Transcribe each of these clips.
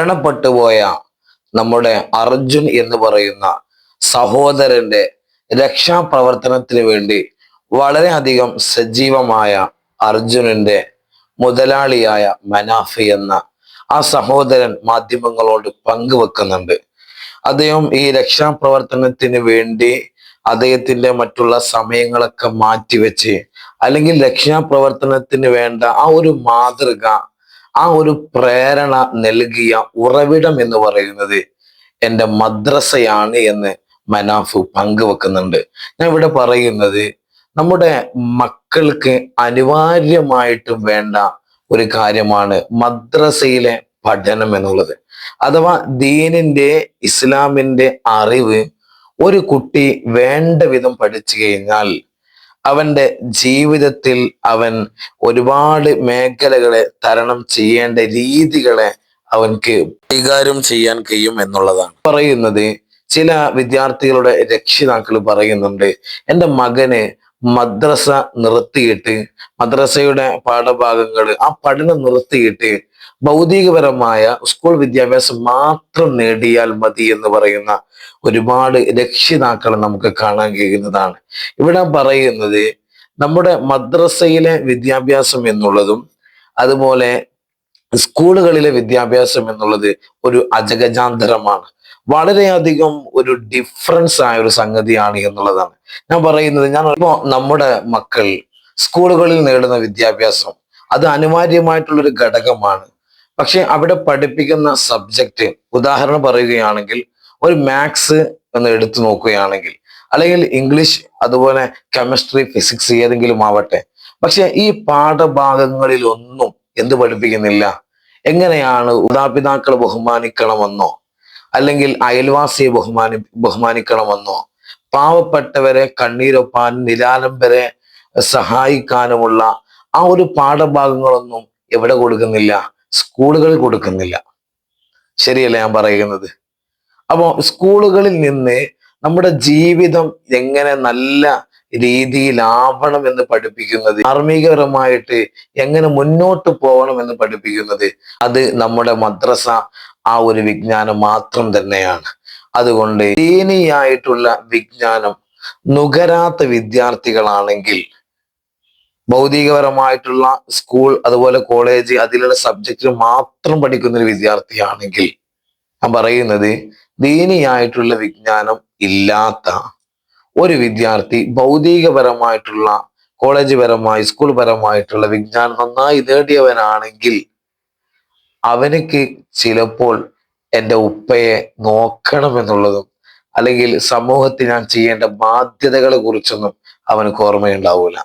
മരണപ്പെട്ടു പോയ നമ്മുടെ അർജുൻ എന്ന് പറയുന്ന സഹോദരന്റെ രക്ഷാപ്രവർത്തനത്തിന് വേണ്ടി വളരെയധികം സജീവമായ അർജുനന്റെ മുതലാളിയായ മനാഫി എന്ന ആ സഹോദരൻ മാധ്യമങ്ങളോട് പങ്കുവെക്കുന്നുണ്ട്. അദ്ദേഹം ഈ രക്ഷാപ്രവർത്തനത്തിന് വേണ്ടി അദ്ദേഹത്തിന്റെ മറ്റുള്ള സമയങ്ങളൊക്കെ മാറ്റിവെച്ച് അല്ലെങ്കിൽ രക്ഷാപ്രവർത്തനത്തിന് വേണ്ട ആ ഒരു മാതൃക ആ ഒരു പ്രേരണ നൽകിയ ഉറവിടം എന്ന് പറയുന്നത് എന്റെ മദ്രസയാണ് എന്ന് മനാഫു പങ്കുവെക്കുന്നുണ്ട്. ഞാൻ ഇവിടെ പറയുന്നത് നമ്മുടെ മക്കൾക്ക് അനിവാര്യമായിട്ടും വേണ്ട ഒരു കാര്യമാണ് മദ്രസയിലെ പഠനം എന്നുള്ളത്. അഥവാ ദീനിന്റെ ഇസ്ലാമിന്റെ അറിവ് ഒരു കുട്ടി വേണ്ട വിധം പഠിച്ചു കഴിഞ്ഞാൽ അവന്റെ ജീവിതത്തിൽ അവൻ ഒരുപാട് മേഖലകളെ തരണം ചെയ്യേണ്ട രീതികളെ അവൻക്ക് കൈകാര്യം ചെയ്യാൻ കഴിയും എന്നുള്ളതാണ്. പറയുന്നത് ചില വിദ്യാർത്ഥികളുടെ രക്ഷിതാക്കൾ പറയുന്നുണ്ട് എന്റെ മകന് മദ്രസ നിർത്തിയിട്ട് മദ്രസയുടെ പാഠഭാഗങ്ങൾ ആ പഠനം നിർത്തിയിട്ട് ഭൗതികപരമായ സ്കൂൾ വിദ്യാഭ്യാസം മാത്രം നേടിയാൽ മതി എന്ന് പറയുന്ന ഒരുപാട് രക്ഷിതാക്കൾ നമുക്ക് കാണാൻ കഴിയുന്നതാണ്. ഇവിടെ പറയുന്നത് നമ്മുടെ മദ്രസയിലെ വിദ്യാഭ്യാസം എന്നുള്ളതും അതുപോലെ സ്കൂളുകളിലെ വിദ്യാഭ്യാസം എന്നുള്ളത് ഒരു അജഗജാന്തരമാണ്. വളരെയധികം ഒരു ഡിഫറൻസ് ആയ ഒരു സംഗതിയാണ് എന്നുള്ളതാണ്. ഞാൻ പറയുന്നത് ഞാൻ ഇപ്പോ നമ്മുടെ മക്കൾ സ്കൂളുകളിൽ നേടുന്ന വിദ്യാഭ്യാസം അത് അനിവാര്യമായിട്ടുള്ള ഒരു ഘടകമാണ്. പക്ഷെ അവിടെ പഠിപ്പിക്കുന്ന സബ്ജക്റ്റ് ഉദാഹരണം പറയുകയാണെങ്കിൽ ഒരു മാത്സ് എന്ന് എടുത്തു നോക്കുകയാണെങ്കിൽ അല്ലെങ്കിൽ ഇംഗ്ലീഷ് അതുപോലെ കെമിസ്ട്രി ഫിസിക്സ് ഏതെങ്കിലും ആവട്ടെ. പക്ഷെ ഈ പാഠഭാഗങ്ങളിലൊന്നും എന്ത് പഠിപ്പിക്കുന്നില്ല. എങ്ങനെയാണ് ഉദാപിതാക്കളെ ബഹുമാനിക്കണമെന്നോ അല്ലെങ്കിൽ അയൽവാസിയെ ബഹുമാനി ബഹുമാനിക്കണമെന്നോ പാവപ്പെട്ടവരെ കണ്ണീരൊപ്പാൻ നിരാലംബരെ സഹായിക്കാനുമുള്ള ആ ഒരു പാഠഭാഗങ്ങളൊന്നും എവിടെ കൊടുക്കുന്നില്ല. സ്കൂളുകളിൽ കൊടുക്കുന്നില്ല. ശരിയല്ല ഞാൻ പറയുന്നത്? അപ്പോൾ സ്കൂളുകളിൽ നിന്ന് നമ്മുടെ ജീവിതം എങ്ങനെ നല്ല രീതിയിലാവണം എന്ന് പഠിപ്പിക്കുന്നത് ധാർമ്മികപരമായിട്ട് എങ്ങനെ മുന്നോട്ട് പോകണം എന്ന് പഠിപ്പിക്കുന്നത് അത് നമ്മുടെ മദ്രസ ആ ഒരു വിജ്ഞാനം മാത്രം തന്നെയാണ്. അതുകൊണ്ട് ദീനിയായിട്ടുള്ള വിജ്ഞാനം നുകരാത്ത വിദ്യാർത്ഥികളാണെങ്കിൽ ഭൗതികപരമായിട്ടുള്ള സ്കൂൾ അതുപോലെ കോളേജ് അതിലുള്ള സബ്ജക്റ്റ് മാത്രം പഠിക്കുന്ന ഒരു വിദ്യാർത്ഥിയാണെങ്കിൽ ഞാൻ പറയുന്നത് ദീനിയായിട്ടുള്ള വിജ്ഞാനം ഇല്ലാത്ത ഒരു വിദ്യാർത്ഥി ഭൗതികപരമായിട്ടുള്ള കോളേജ് പരമായി സ്കൂൾ പരമായിട്ടുള്ള വിജ്ഞാനം നന്നായി നേടിയവനാണെങ്കിൽ അവനക്ക് ചിലപ്പോൾ എന്റെ ഉപ്പയെ നോക്കണം എന്നുള്ളതും അല്ലെങ്കിൽ സമൂഹത്തിൽ ഞാൻ ചെയ്യേണ്ട ബാധ്യതകളെ കുറിച്ചൊന്നും അവനക്ക് ഓർമ്മയുണ്ടാവൂല.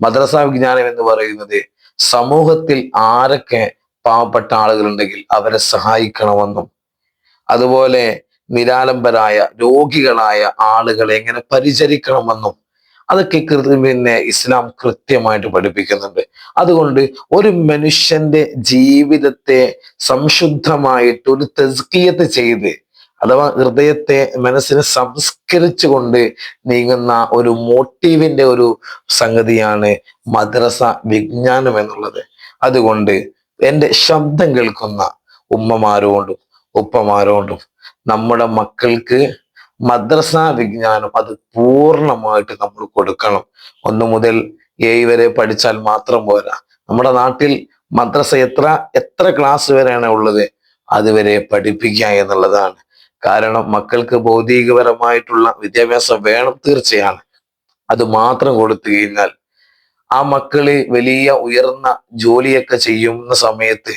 മദ്രസ വിജ്ഞാനം എന്ന് പറയുന്നത് സമൂഹത്തിൽ ആരൊക്കെ പാവപ്പെട്ട ആളുകളുണ്ടെങ്കിൽ അവരെ സഹായിക്കണമെന്നും അതുപോലെ നിരാലംബരായ രോഗികളായ ആളുകളെ എങ്ങനെ പരിചരിക്കണമെന്നും അതൊക്കെ പിന്നെ ഇസ്ലാം കൃത്യമായിട്ട് പഠിപ്പിക്കുന്നുണ്ട്. അതുകൊണ്ട് ഒരു മനുഷ്യന്റെ ജീവിതത്തെ സംശുദ്ധമായിട്ട് ഒരു തെസ്കിയത്ത് ചെയ്ത് അഥവാ ഹൃദയത്തെ മനസ്സിനെ സംസ്കരിച്ചുകൊണ്ട് നീങ്ങുന്ന ഒരു മോട്ടീവിന്റെ ഒരു സംഗതിയാണ് മദ്രസ വിജ്ഞാനം എന്നുള്ളത്. അതുകൊണ്ട് എന്റെ ശബ്ദം കേൾക്കുന്ന ഉമ്മമാരോണ്ടും ഉപ്പമാരോണ്ടും നമ്മുടെ മക്കൾക്ക് മദ്രസ വിജ്ഞാനം അത് പൂർണമായിട്ട് നമ്മൾ കൊടുക്കണം. ഒന്നു മുതൽ ഏഴ് വരെ പഠിച്ചാൽ മാത്രം പോരാ. നമ്മുടെ നാട്ടിൽ മദ്രസ എത്ര എത്ര ക്ലാസ് വരെയാണ് ഉള്ളത്? അതുവരെ പഠിപ്പിക്കുക എന്നുള്ളതാണ്. കാരണം മക്കൾക്ക് ഭൗതികപരമായിട്ടുള്ള വിദ്യാഭ്യാസം വേണം തീർച്ചയാണ്. അത് മാത്രം കൊടുത്തു കഴിഞ്ഞാൽ ആ മക്കൾ വലിയ ഉയർന്ന ജോലിയൊക്കെ ചെയ്യുന്ന സമയത്ത്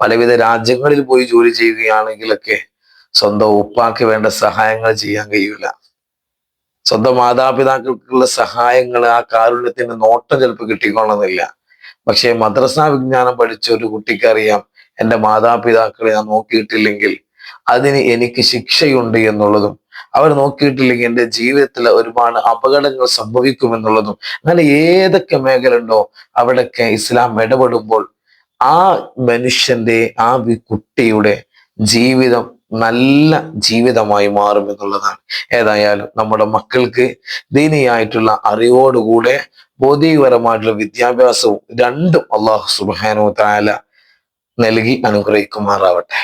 പലവിധ രാജ്യങ്ങളിൽ പോയി ജോലി ചെയ്യുകയാണെങ്കിലൊക്കെ സ്വന്തം ഉപ്പാക്ക് വേണ്ട സഹായങ്ങൾ ചെയ്യാൻ കഴിയില്ല സ്വന്തം മാതാപിതാക്കൾക്കുള്ള സഹായങ്ങൾ ആ കാരുണ്യത്തിന്റെ നോട്ടം ചിലപ്പോൾ കിട്ടിക്കൊള്ളുന്നില്ല. പക്ഷേ മദ്രസ വിജ്ഞാനം പഠിച്ച ഒരു കുട്ടിക്കറിയാം എന്റെ മാതാപിതാക്കളെ ഞാൻ നോക്കിയിട്ടില്ലെങ്കിൽ അതിന് എനിക്ക് ശിക്ഷയുണ്ട് എന്നുള്ളതും അവർ നോക്കിയിട്ടില്ലെങ്കിൽ എന്റെ ജീവിതത്തിൽ ഒരുപാട് അപകടങ്ങൾ സംഭവിക്കുമെന്നുള്ളതും അങ്ങനെ ഏതൊക്കെ മേഖല ഉണ്ടോ അവിടെയൊക്കെ ഇസ്ലാം ഇടപെടുമ്പോൾ ആ മനുഷ്യന്റെ ആ കുട്ടിയുടെ ജീവിതം നല്ല ജീവിതമായി മാറും എന്നുള്ളതാണ്. ഏതായാലും നമ്മുടെ മക്കൾക്ക് ദീനിയായിട്ടുള്ള അറിവോടുകൂടെ ബോധികപരമായിട്ടുള്ള വിദ്യാഭ്യാസവും രണ്ടും അള്ളാഹു സുബാനോ താല നൽകി അനുഗ്രഹിക്കുമാറാവട്ടെ.